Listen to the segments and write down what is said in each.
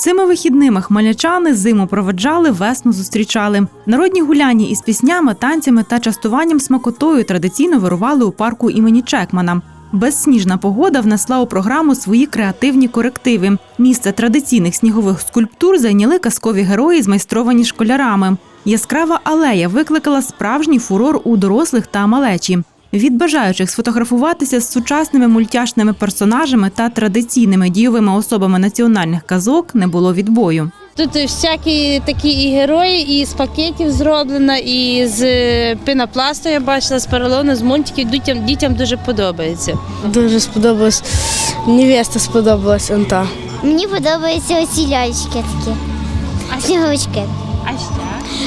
Цими вихідними хмельничани зиму проведжали, весну зустрічали. Народні гуляння із піснями, танцями та частуванням смакотою традиційно вирували у парку імені Чекмана. Безсніжна погода внесла у програму свої креативні корективи. Місце традиційних снігових скульптур зайняли казкові герої, змайстровані школярами. Яскрава алея викликала справжній фурор у дорослих та малечі. Від бажаючих сфотографуватися з сучасними мультяшними персонажами та традиційними дійовими особами національних казок не було відбою. Тут всякі такі і герої, і з пакетів зроблено, і з е, пінопласту я бачила, з поролону, з мультиків. Дітям, дітям дуже подобається. Дуже сподобалось. Невеста сподобалась он та. Мені подобаються оці ляльчики такі. Сніговички. А ще?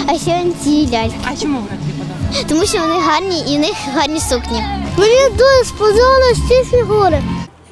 А ще ці ляльки. А чому вони тобі подобаються? Тому що вони гарні і в них гарні сукні. Мені дуже сподобалось ці фігури.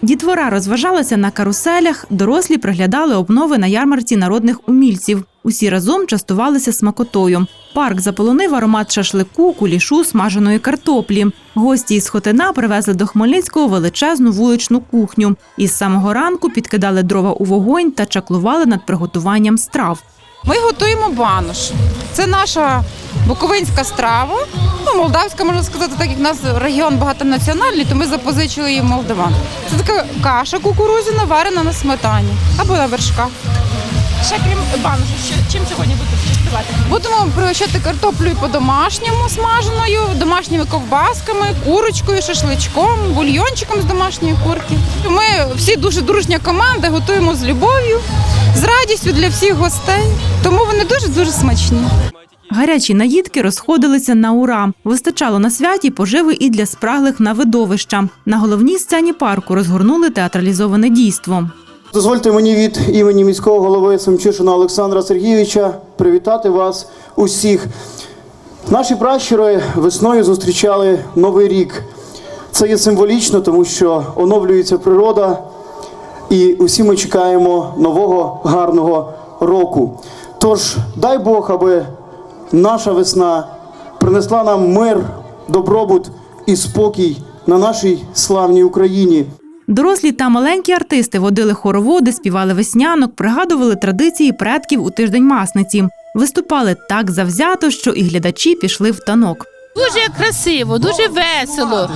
Дітвора розважалася на каруселях, дорослі приглядали обнови на ярмарці народних умільців. Усі разом частувалися смакотою. Парк заполонив аромат шашлику, кулішу, смаженої картоплі. Гості із Хотина привезли до Хмельницького величезну вуличну кухню. Із самого ранку підкидали дрова у вогонь та чаклували над приготуванням страв. Ми готуємо банош. Це наша буковинська страва. Ну, молдавська, можна сказати, так як у нас регіон багатонаціональний, то ми запозичили її в молдаван. Це така каша кукурузяна, варена на сметані або на вершках. Ще крім баношу, чим сьогодні будете частувати? Будемо пригощати картоплею по-домашньому смаженою, домашніми ковбасками, курочкою, шашличком, бульйончиком з домашньої курки. Ми всі дуже дружня команда, готуємо з любов'ю, з радістю для всіх гостей. Тому вони дуже дуже смачні. Гарячі наїдки розходилися на ура. Вистачало на святі поживи і для спраглих на видовища. На головній сцені парку розгорнули театралізоване дійство. Дозвольте мені від імені міського голови Семчишина Олександра Сергійовича привітати вас усіх. Наші пращури весною зустрічали Новий рік. Це є символічно, тому що оновлюється природа, і усі ми чекаємо нового гарного року. Тож, дай Бог, аби наша весна принесла нам мир, добробут і спокій на нашій славній Україні. Дорослі та маленькі артисти водили хороводи, співали веснянок, пригадували традиції предків у тиждень масниці. Виступали так завзято, що і глядачі пішли в танок. Дуже красиво, дуже весело.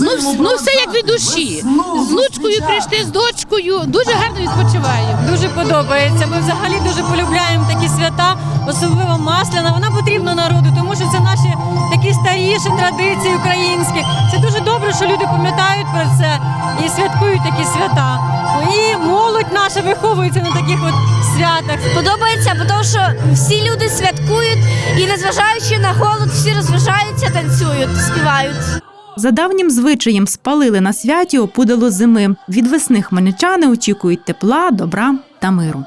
Ну, ну все як від душі. З внучкою прийшли, з дочкою. Дуже гарно відпочиваємо. Дуже подобається. Ми взагалі дуже полюбляємо такі свята, особливо масляна. Вона потрібна народу, тому що це наші такі старіші традиції українські. Це дуже добре, що люди пам'ятають про це і святкують такі свята. І молодь наша виховується на таких от святах. Подобається, тому що всі люди святкують і незважаючи на голод, всі розважаються, танцюють, співають. За давнім звичаєм спалили на святі опудало зими. Від весни хмельничани очікують тепла, добра та миру.